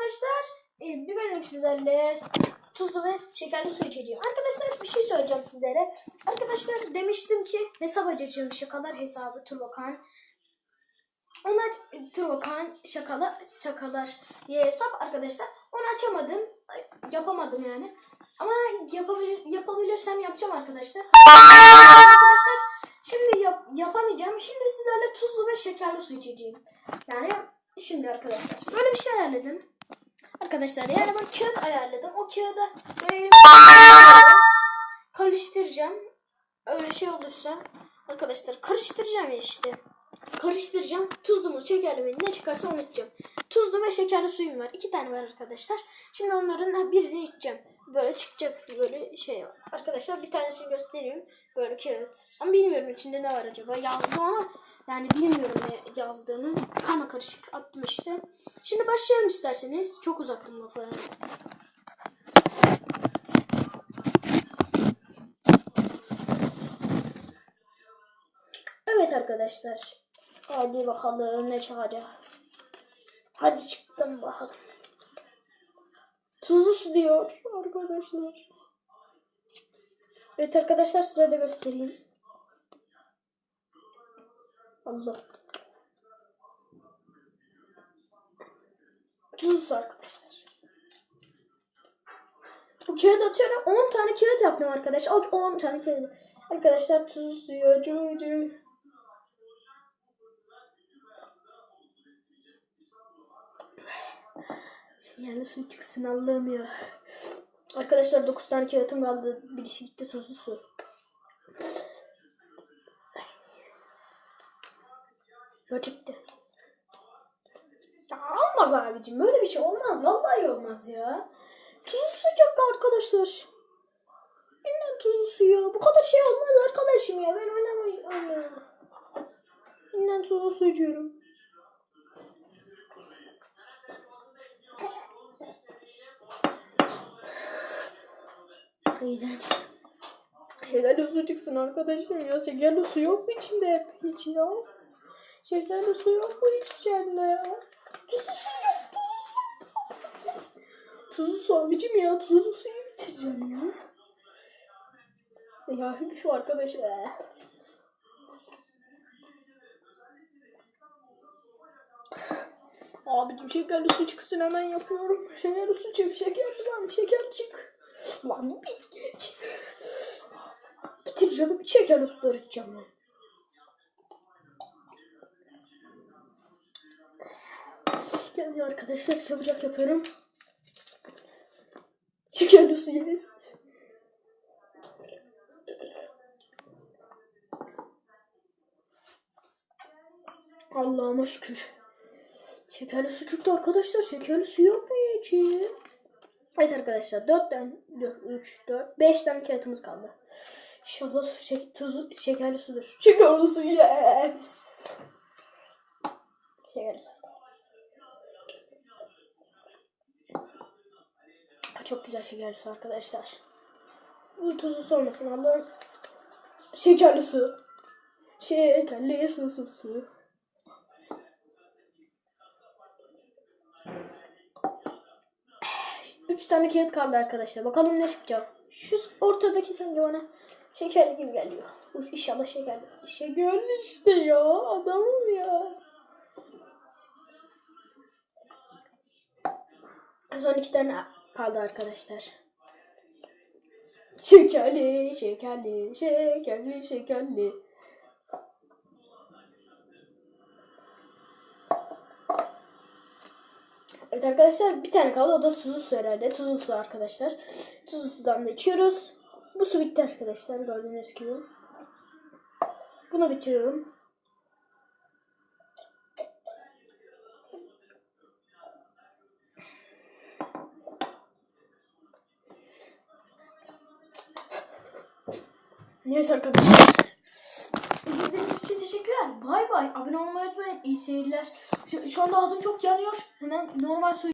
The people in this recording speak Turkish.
arkadaşlar e, bir bölümlük sizlerle tuzlu ve şekerli su içeceğim. Arkadaşlar bir şey söyleyeceğim sizlere. Arkadaşlar demiştim ki hesap açacağım şakalar hesabı Turbokan. Ona e, Turbokan şakalar şakalar diye hesap arkadaşlar. Onu açamadım. Yapamadım yani. Ama yapabilir, yapabilirsem yapacağım arkadaşlar. arkadaşlar şimdi yap, yapamayacağım. Şimdi sizlerle tuzlu ve şekerli su içeceğim. Yani şimdi arkadaşlar böyle bir şey ayarladım. Arkadaşlar yani ben kağıt ayarladım. O kağıda karıştıracağım. Öyle şey olursa arkadaşlar karıştıracağım işte. Karıştıracağım. Tuzlu mu şekerli mi ne çıkarsa onu içeceğim. Tuzlu ve şekerli suyum var. İki tane var arkadaşlar. Şimdi onların birini içeceğim. Böyle çıkacak böyle şey var. Arkadaşlar bir tanesini göstereyim. Böyle kağıt. Ama bilmiyorum içinde ne var acaba. Yazdı ama yani bilmiyorum ne yazdığını. Kana karışık attım işte. Şimdi başlayalım isterseniz. Çok uzattım lafı. yani. Evet arkadaşlar. Hadi bakalım ne çıkacak. Hadi çıktım bakalım. Tuzlu su diyor arkadaşlar. Evet arkadaşlar size de göstereyim. Allah. Tuzlu su arkadaşlar. Kağıt atıyorum. 10 tane kağıt yaptım arkadaşlar. 10 tane kağıt. Arkadaşlar tuzlu suyu acı Yani su çıksın Allah'ım ya. Arkadaşlar 9 tane kağıtım kaldı. Birisi gitti tuzlu su. Ya çıktı. Ya olmaz abicim. Böyle bir şey olmaz. Vallahi olmaz ya. Tuzlu su çıktı arkadaşlar. Bilmem tuzlu su ya. Bu kadar şey olmaz arkadaşım ya. Ben oynamayacağım. Bilmem tuzlu su içiyorum. İğrenç. Şekerli su çıksın arkadaşım ya. Şekerli su yok mu içinde hiç ya? Şekerli su yok mu hiç içinde? Tuzlu su yok. Tuzlu su. Tuzlu su abicim ya. Tuzlu suyu bitireceğim ya. Ya şu arkadaş ya. Abicim şekerli su çıksın hemen yapıyorum. Şekerli su çık. Şekerli lan şeker çık. Lan bir geç. Bitireceğim. İçeceğim ben. Geldi arkadaşlar çabucak yapıyorum. Şekerli su yeriz. Allah'ıma şükür. Şekerli su çıktı arkadaşlar. Şekerli su yok mu için? Evet arkadaşlar 4 tane 3 4 5 tane kağıtımız kaldı. İnşallah su şek tuzu şekerli sudur. Şekerli su yes. Şekerli su. Çok güzel şekerli su arkadaşlar. Bu tuzlu su olmasın Allah'ım. Şekerli su. Şekerli su su su. Üç tane kağıt kaldı arkadaşlar. Bakalım ne çıkacak. Şu ortadaki sence bana şekerli gibi geliyor. İnşallah şekerli. Şekerli işte ya. Adamım ya. Son iki tane kaldı arkadaşlar. Şekerli, şekerli, şekerli, şekerli. Evet arkadaşlar bir tane kaldı o da tuzlu su herhalde. Tuzlu su arkadaşlar. Tuzlu sudan da içiyoruz. Bu su bitti arkadaşlar gördüğünüz gibi. Bunu bitiriyorum. Neyse arkadaşlar. Teşekkürler. Bay bay. Abone olmayı unutmayın. İyi seyirler. Şu, şu anda ağzım çok yanıyor. Hemen normal su